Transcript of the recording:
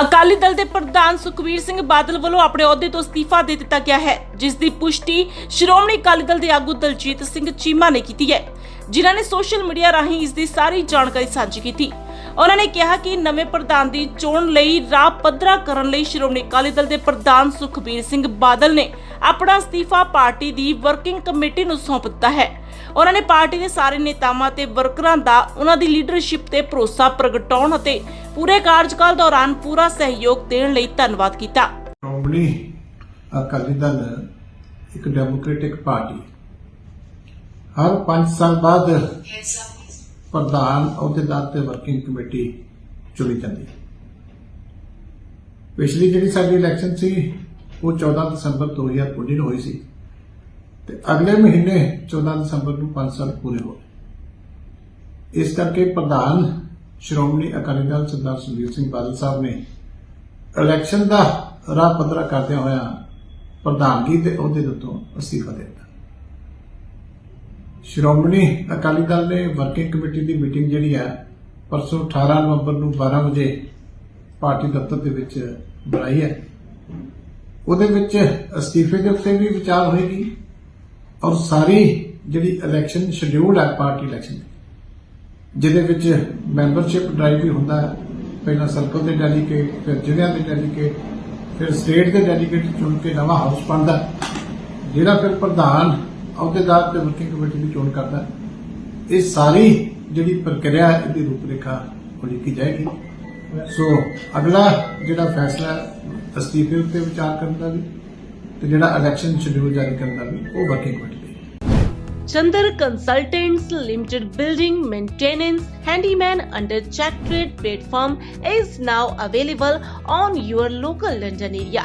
ਅਕਾਲੀ ਦਲ ਦੇ ਪ੍ਰਧਾਨ ਸੁਖਬੀਰ ਸਿੰਘ ਬਾਦਲ ਵੱਲੋਂ ਆਪਣੇ ਅਹੁਦੇ ਤੋਂ ਅਸਤੀਫਾ ਦੇ ਦਿੱਤਾ ਗਿਆ ਹੈ, ਜਿਸ ਦੀ ਪੁਸ਼ਟੀ ਸ਼੍ਰੋਮਣੀ ਅਕਾਲੀ ਦਲ ਦੇ ਆਗੂ ਦਲਜੀਤ ਸਿੰਘ ਚੀਮਾ ਨੇ ਕੀਤੀ ਹੈ। ਜਿਨ੍ਹਾਂ ਨੇ ਸੋਸ਼ਲ ਮੀਡੀਆ ਰਾਹੀਂ ਇਸ ਦੀ ਸਾਰੀ ਜਾਣਕਾਰੀ ਸਾਂਝੀ ਕੀਤੀ। ਉਹਨਾਂ ਨੇ ਕਿਹਾ ਕਿ ਨਵੇਂ ਪ੍ਰਧਾਨ ਦੀ ਚੋਣ ਲਈ ਰਾਹ ਪੱਧਰਾ ਕਰਨ ਲਈ ਸ਼੍ਰੋਮਣੀ ਅਕਾਲੀ ਦਲ ਦੇ ਪ੍ਰਧਾਨ ਸੁਖਬੀਰ ਸਿੰਘ ਬਾਦਲ ਨੇ ਆਪਣਾ ਅਸਤੀਫਾ ਪਾਰਟੀ ਦੀ ਵਰਕਿੰਗ ਕਮੇਟੀ ਨੂੰ ਸੌਂਪ ਦਿੱਤਾ ਹੈ। ਉਹਨਾਂ ਨੇ ਪਾਰਟੀ ਦੇ ਸਾਰੇ ਨੇਤਾਵਾਂ ਤੇ ਵਰਕਰਾਂ ਦਾ ਉਹਨਾਂ ਦੀ ਲੀਡਰਸ਼ਿਪ ਤੇ ਭਰੋਸਾ ਪ੍ਰਗਟਾਉਣ ਅਤੇ ਪੂਰੇ ਕਾਰਜਕਾਲ ਦੌਰਾਨ ਪੂਰਾ ਸਹਿਯੋਗ ਦੇਣ ਲਈ ਧੰਨਵਾਦ ਕੀਤਾ। ਸ਼੍ਰੋਮਣੀ ਅਕਾਲੀ ਦਲ ਇੱਕ ਡੈਮੋਕ੍ਰੈਟਿਕ ਪਾਰਟੀ। ਹਰ 5 ਸਾਲ ਬਾਅਦ ਪ੍ਰਧਾਨ ਅਹੁਦੇਦਾਰ ਤੇ ਵਰਕਿੰਗ ਕਮੇਟੀ ਚੁਣੀ ਜਾਂਦੀ ਹੈ। ਪਿਛਲੀ ਜਿਹੜੀ ਸਾਡੀ ਇਲੈਕਸ਼ਨ ਸੀ, ਉਹ 14 ਦਸੰਬਰ 2019 ਨੂੰ ਹੋਈ ਸੀ ਤੇ ਅਗਲੇ ਮਹੀਨੇ 14 ਦਸੰਬਰ ਨੂੰ 5 ਸਾਲ ਪੂਰੇ ਹੋਏ ਇਸ ਕਰਕੇ ਪ੍ਰਧਾਨ ਸ਼੍ਰੋਮਣੀ ਅਕਾਲੀ ਦਲ ਸਰਦਾਰ ਸੁਖਬੀਰ ਸਿੰਘ ਬਾਦਲ ਸਾਹਿਬ ਨੇ ਇਲੈਕਸ਼ਨ ਦਾ ਰਾਹ ਪੱਧਰਾ ਕਰਦਿਆਂ ਹੋਇਆ ਪ੍ਰਧਾਨਗੀ ਦੇ ਅਹੁਦੇ ਦੇ ਉੱਤੋਂ ਅਸਤੀਫਾ ਦਿੱਤਾ। ਸ਼੍ਰੋਮਣੀ ਅਕਾਲੀ ਦਲ ਨੇ ਵਰਕਿੰਗ ਕਮੇਟੀ ਦੀ ਮੀਟਿੰਗ ਜਿਹੜੀ ਹੈ ਪਰਸੋਂ 18 ਨਵੰਬਰ ਨੂੰ 12 ਵਜੇ ਪਾਰਟੀ ਦਫ਼ਤਰ ਦੇ ਵਿੱਚ ਬੁਲਾਈ ਹੈ। ਉਹਦੇ ਵਿੱਚ ਅਸਤੀਫੇ ਦੇ ਉੱਤੇ ਵੀ ਵਿਚਾਰ ਹੋਏਗੀ ਔਰ ਸਾਰੀ ਜਿਹੜੀ ਇਲੈਕਸ਼ਨ ਸ਼ਡਿਊਲ ਹੈ ਪਾਰਟੀ ਇਲੈਕਸ਼ਨ ਜਿਹਦੇ ਵਿੱਚ ਮੈਂਬਰਸ਼ਿਪ ਡਰਾਈਵ ਵੀ ਹੁੰਦਾ। ਹੈ ਪਹਿਲਾਂ ਸਰਕਲ ਦੇ ਡੈਲੀਗੇਟ ਫਿਰ ਜ਼ਿਲ੍ਹਿਆਂ ਦੇ ਡੈਲੀਗੇਟ ਫਿਰ ਸਟੇਟ ਦੇ ਡੈਲੀਗੇਟ ਚੁਣ ਕੇ ਨਵਾਂ ਹਾਊਸ ਬਣਦਾ। ਜਿਹੜਾ ਫਿਰ ਪ੍ਰਧਾਨ ਅਹੁਦੇਦਾਰ ਤੇ ਵਰਕਿੰਗ ਕਮੇਟੀ ਦੀ ਚੋਣ ਕਰਦਾ ਹੈ। ਇਹ ਸਾਰੀ ਜਿਹੜੀ ਪ੍ਰਕਿਰਿਆ ਹੈ, ਇਹਦੀ ਰੂਪਰੇਖਾ ਉਲੀਕੀ ਜਾਏਗੀ ਸੋ ਅਗਲਾ ਜਿਹੜਾ ਫੈਸਲਾ ਹੈ, ਅਸਤੀਫੇ ਉੱਤੇ ਵਿਚਾਰ ਕਰਨ ਦਾ ਵੀ ਤੇ ਜਿਹੜਾ ਇਲੈਕਸ਼ਨ ਸ਼ਡਿਊਲ ਜਾਰੀ ਕਰਨ ਦਾ ਵੀ ਉਹ ਵਰਕਿੰਗ ਕਮੇਟੀ ਦੀ Chandar Consultants Limited Building Maintenance Handyman under Check Trade platform is now available on your local London area.